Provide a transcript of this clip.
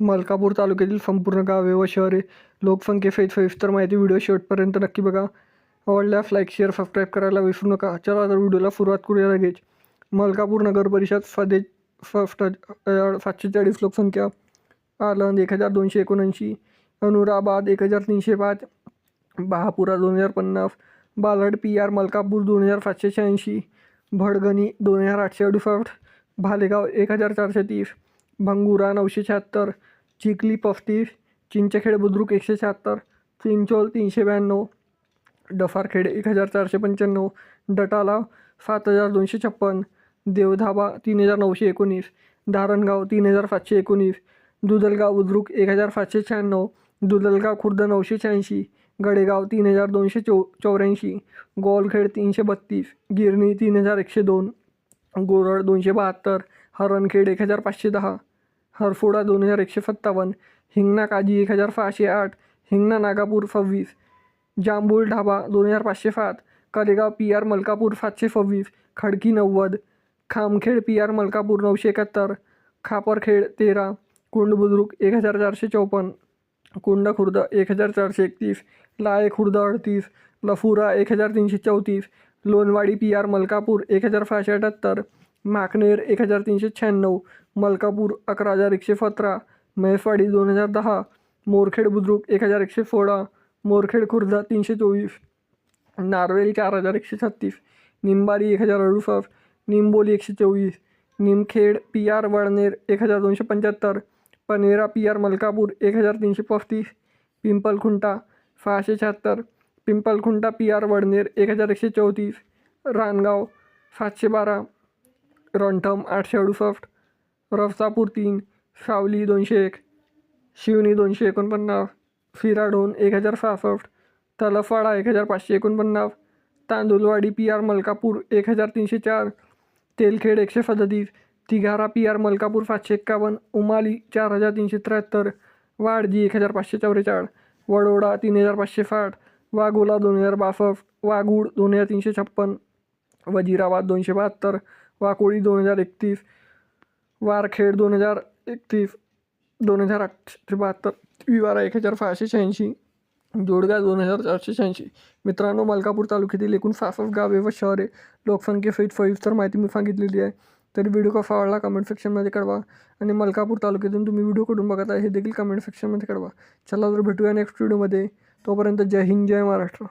मलकापूर तालुक्यातील संपूर्ण गावे व शहरे लोकसंख्येसहित सविस्तर माहिती व्हिडिओ शेवटपर्यंत नक्की बघा. आवडल्यास लाईक शेअर सबस्क्राईब करायला विसरू नका. चला तर व्हिडिओला सुरुवात करूया लगेच. मलकापूर नगर परिषद सदे फस्ट सातशे चाळीस लोकसंख्या. आलंद एक हजार दोनशे एकोणऐंशी. अनुराबाद एक हजार तीनशे पाच. बहापुरा दोन हजार पन्नास. बालड पी आर मलकापूर दोन हजार सातशे शहाऐंशी. भडगणी दोन हजार आठशे अडुसष्ट. भालेगाव एक हजार चारशे तीस. भंगुरा नऊशे शहात्तर चिखली पस्तीस चिंचखेड बुद्रुक एकशे शहात्तर चिंचोल तीनशे ब्याण्णव डफारखेड एक हजार चारशे पंच्याण्णव डटाला सात हजार दोनशे छप्पन देवधाबा तीन हजार नऊशे एकोणीस धारणगाव तीन हजार सातशे एकोणीस दुदलगाव बुद्रुक एक हजार सातशे शहाण्णव दुधलगाव खुर्द नऊशे शहाऐंशी गडेगाव तीन हजार दोनशे चौ चौऱ्याऐंशी गोलखेड तीनशे बत्तीस गिरणी तीन हजार एकशे दोन गोरड दोनशे बहात्तर हरणखेड एक हजार पाचशे दहा हरफोडा दोन हजार एकशे सत्तावन्न हिंगणा काजी एक हजार सहाशे आठ हिंगणा नागापूर सव्वीस जांभूळ ढाबा दोन हजार पाचशे सात करेगाव पी आर मलकापूर सातशे सव्वीस खडकी नव्वद खामखेड पी आर मलकापूर नऊशे एकाहत्तर खापरखेड तेरा कुंड बुद्रुक एक हजार चारशे चौपन्न कुंड खुर्द एक हजार चारशे एकतीस लाये खुर्द अडतीस लफुरा एक हजार तीनशे चौतीस लोणवाडी पी आर मलकापूर एक हजार सहाशे अठ्ठ्याहत्तर माकनेर एक हज़ार तीनशे शहाण्णव, मलकापूर अकरा हज़ार एकशे सतरा म्हैसवाडी दोन हज़ार दहा, मोरखेड बुद्रुक एक हज़ार एकशे सोळा, मोरखेड खुर्द तीनशे चोवीस, नारवेल चार हज़ार एकशे छत्तीस निंबारी एक हज़ार अडुसष्ट, निंबोली एकशे चोवीस, निमखेड पी आर वडनेर एक हज़ार दोनशे पंच्याहत्तर, पनेरा पी आर मलकापूर एक हज़ार तीनशे पस्तीस, पिंपलखुंटा सहाशे शहात्तर, पिंपलखुंटा पी आर वडनेर एक हज़ार एकशे चौतीस, रानगाव सातशे बारा रणठम आठशे अडुसष्ट रफसापूर तीन सावली दोनशे एक शिवनी दोनशे एकोणपन्नास फिराडोन एक हजार सहासष्ट तलफवाडा एक हजार पाचशे एकोणपन्नास तांदुलवाडी पी आर मलकापूर एक हजार तीनशे चार तेलखेड एकशे सदतीस तिघारा पी आर मलकापूर सातशे एक्कावन्न उमाली चार हजार तीनशे त्र्याहत्तर वाडजी एक हजार पाचशे चौवेचाळीस वडोडा तीन हजार पाचशे साठ वाघोला दोन हजार बासष्ट वाघूड दोन हजार तीनशे छप्पन वजिराबाद दोनशे बहात्तर वाकोळी दोन हजार एकतीस वारखेड दोन हजार एकतीस दोन हजार आठशे बहात्तर विवारा एक हजार सहाशे शहाऐंशी जोडगा दोन हजार चारशे शहाऐंशी. मित्रांनो मलकापूर तालुक्यातील एकूण सहासष्ट गावे व शहरे लोकसंख्येसहित सविस्तर माहिती मी सांगितलेली आहे. तरी व्हिडिओ कसा आवडला कमेंट सेक्शनमध्ये कळवा आणि मलकापूर तालुक्यातून तुम्ही व्हिडिओ कुठून बघत आहे हे देखील कमेंट सेक्शनमध्ये कळवा. चला तर भेटूया नेक्स्ट व्हिडिओमध्ये तोपर्यंत जय हिंद जय महाराष्ट्र.